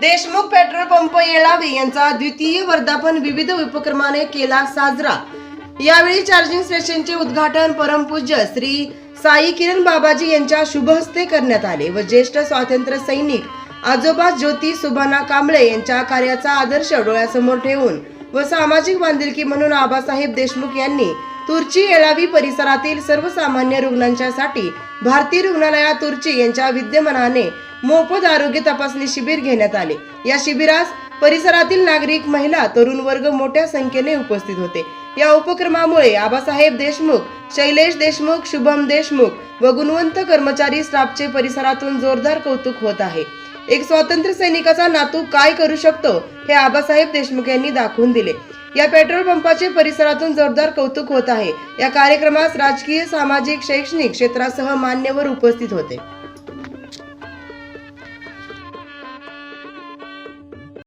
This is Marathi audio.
देशमुख पेट्रोल पंप येळावी यांचा द्वितीय वर्धापन विविध उपक्रमाने केला साजरा. यावेळी चार्जिंग स्टेशनचे उद्घाटन परमपूज्य श्री साई किरण बाबाजी यांच्या शुभहस्ते करण्यात आले व ज्येष्ठ स्वातंत्र्य सैनिक आजोबा ज्योती सुभाना कांबळे यांच्या कार्याचा आदर्श डोळ्यासमोर ठेवून व सामाजिक बांधिलकी म्हणून आबासाहेब देशमुख यांनी तुर्ची येळावी परिसरातील सर्वसामान्य रुग्णांच्यासाठी भारतीय रुग्णालया तुर्ची यांच्या विद्यमानाने मोफत आरोग्य तपासणी शिबिर घेण्यात आले. या शिबिरास परिसरातील नागरिक महिला तरुण वर्ग मोठ्या संख्येने उपस्थित होते. या उपक्रमामुळे आबासाहेब देशमुख शैलेश देशमुख शुभम देशमुख व गुणवंत कर्मचारी स्टाफचे परिसरातून जोरदार कौतुक होत आहे. एक स्वातंत्र्य सैनिकाचा नातू काय करू शकतो हे आबासाहेब देशमुख यांनी दाखवून दिले. या पेट्रोल पंपाचे परिसरातून जोरदार कौतुक होत आहे. या कार्यक्रमास राजकीय सामाजिक शैक्षणिक क्षेत्रासह मान्यवर उपस्थित होते.